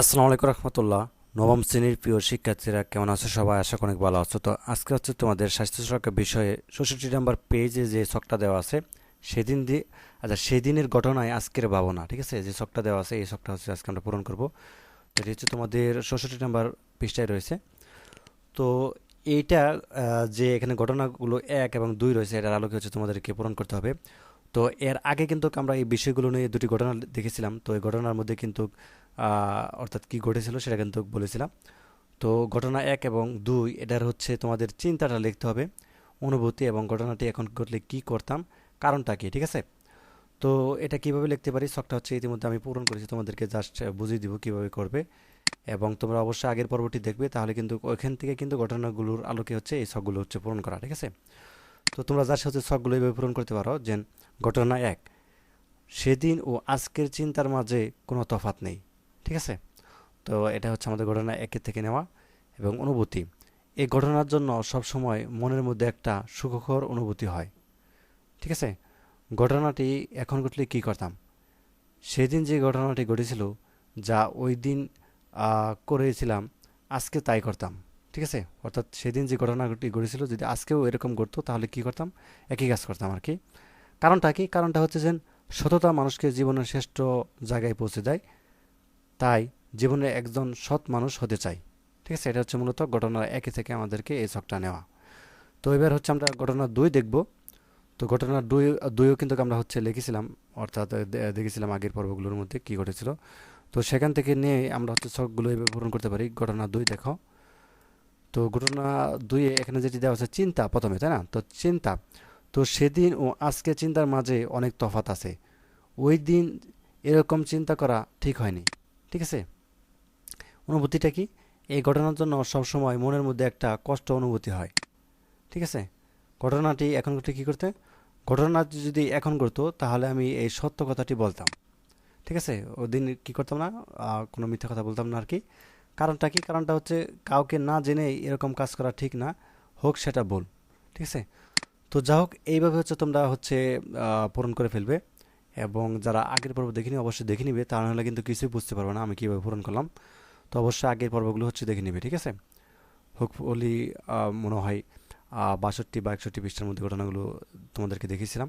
আসসালামু আলাইকুম রহমতুল্লাহ। নবম শ্রেণির প্রিয় শিক্ষার্থীরা কেমন আছো সবাই? আশা অনেক ভালো আছো। তো আজকে হচ্ছে তোমাদের স্বাস্থ্য সুরক্ষা বিষয়ে ষষ্ঠটি নাম্বার পেজে যে ছকটা দেওয়া আছে, সেদিন দিয়ে আচ্ছা সেদিনের ঘটনায় আজকের ভাবনা, ঠিক আছে? যে ছকটা দেওয়া আছে, এই ছকটা হচ্ছে আজকে আমরা পূরণ করব। তো এটি হচ্ছে তোমাদের ষষ্ঠটি নাম্বার পৃষ্ঠায় রয়েছে। তো এইটা যে এখানে ঘটনাগুলো এক এবং দুই রয়েছে, এটার আলোকে হচ্ছে তোমাদেরকে পূরণ করতে হবে। তো এর আগে কিন্তু আমরা এই বিষয়গুলো নিয়ে দুটি ঘটনা দেখেছিলাম। তো এই ঘটনার মধ্যে কিন্তু অর্থাৎ কি ঘটেছিল সেটা কিন্তু বলেছিলাম। তো ঘটনা এক এবং দুই, এটার হচ্ছে তোমাদের চিন্তাটা লিখতে হবে, অনুভূতি এবং ঘটনাটি এখন ঘটলে কি করতাম, কারণটা কি, ঠিক আছে? তো এটা কীভাবে লিখতে পারি, শখটা হচ্ছে ইতিমধ্যে আমি পূরণ করেছি, তোমাদেরকে জাস্ট বুঝিয়ে দিব কীভাবে করবে। এবং তোমরা অবশ্যই আগের পর্বটি দেখবে, তাহলে কিন্তু ওইখান থেকে কিন্তু ঘটনাগুলোর আলোকে হচ্ছে এই শখগুলো হচ্ছে পূরণ করা, ঠিক আছে? তো তোমরা যার সাথে শখগুলো এইভাবে পূরণ করতে পারো যে ঘটনা এক, সেদিন ও আজকের চিন্তার মাঝে কোনো তফাৎ নেই। ঠিক আছে? তো এটা হচ্ছে আমাদের ঘটনা একের থেকে নেওয়া এবং অনুভূতি। এই ঘটনার জন্য সব সময় মনের মধ্যে একটা সুখকর অনুভূতি হয়। ঠিক আছে? ঘটনাটি এখন ঘটলে কি করতাম? সেদিন যে ঘটনাটি ঘটেছিল, যা ওই দিন করেছিলাম, আজকে তাই করতাম। ঠিক আছে? অর্থাৎ সেদিন যে ঘটনাটি ঘটেছিল, যদি আজকেও এরকম ঘটতো, তাহলে কি করতাম? একই কাজ করতাম আর কি। কারণটা কি? কারণটা হচ্ছে যে সততা মানুষকে জীবনের শ্রেষ্ঠ জায়গায় পৌঁছে দেয়। তাই জীবনে একজন সৎ মানুষ হতে চাই। ঠিক আছে? এটা হচ্ছে মূলত ঘটনা একে থেকে আমাদেরকে এই ছকটা নেওয়া। তো এবার হচ্ছে আমরা ঘটনা দুই দেখব। তো ঘটনা দুই, দুইও কিন্তু আমরা হচ্ছে লিখেছিলাম, অর্থাৎ দেখেছিলাম আগের পর্বগুলোর মধ্যে কি ঘটেছিল। তো সেখান থেকে নিয়ে আমরা হচ্ছে ছকগুলো এভাবে পূরণ করতে পারি। ঘটনা দুই দেখো। তো ঘটনা দুইয়ে এখানে যেটি দেওয়া হচ্ছে চিন্তা প্রথমে, তাই না? তো চিন্তা। তো সেদিন ও আজকে চিন্তার মাঝে অনেক তফাৎ আছে। ওই দিন এরকম চিন্তা করা ঠিক হয়নি। ঠিক আছে? অনুভূতিটা কি? এই ঘটনার জন্য সবসময় মনের মধ্যে একটা কষ্ট অনুভূতি হয়। ঠিক আছে? ঘটনাটি এখন ঘটে কী করতে? ঘটনাটি যদি এখন করতো তাহলে আমি এই সত্য কথাটি বলতাম। ঠিক আছে? ওদিন কি করতাম না কোনো মিথ্যা কথা বলতাম না আর কি কারণটা কি? কারণটা হচ্ছে কাউকে না জেনে এরকম কাজ করা ঠিক না। হোক, সেটা ভুল। ঠিক আছে? তো যা হোক এইভাবে হচ্ছে তোমরা হচ্ছে পূরণ করে ফেলবে। এবং যারা আগের পর্ব দেখিনি অবশ্যই দেখে নিবে। তা নাহলে কিন্তু কিছুই বুঝতে পারবে না, আমি কীভাবে পূরণ করলাম। তো অবশ্যই আগের পর্বগুলো হচ্ছে দেখে নিবে, ঠিক আছে? হোপফুলি মনে হয় বাষট্টি বা একষট্টি পৃষ্ঠার মধ্যে ঘটনাগুলো তোমাদেরকে দেখিয়েছিলাম।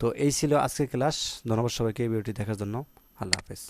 তো এই ছিল আজকের ক্লাস। ধন্যবাদ সবাইকে ভিডিওটি দেখার জন্য। আল্লাহ হাফেজ।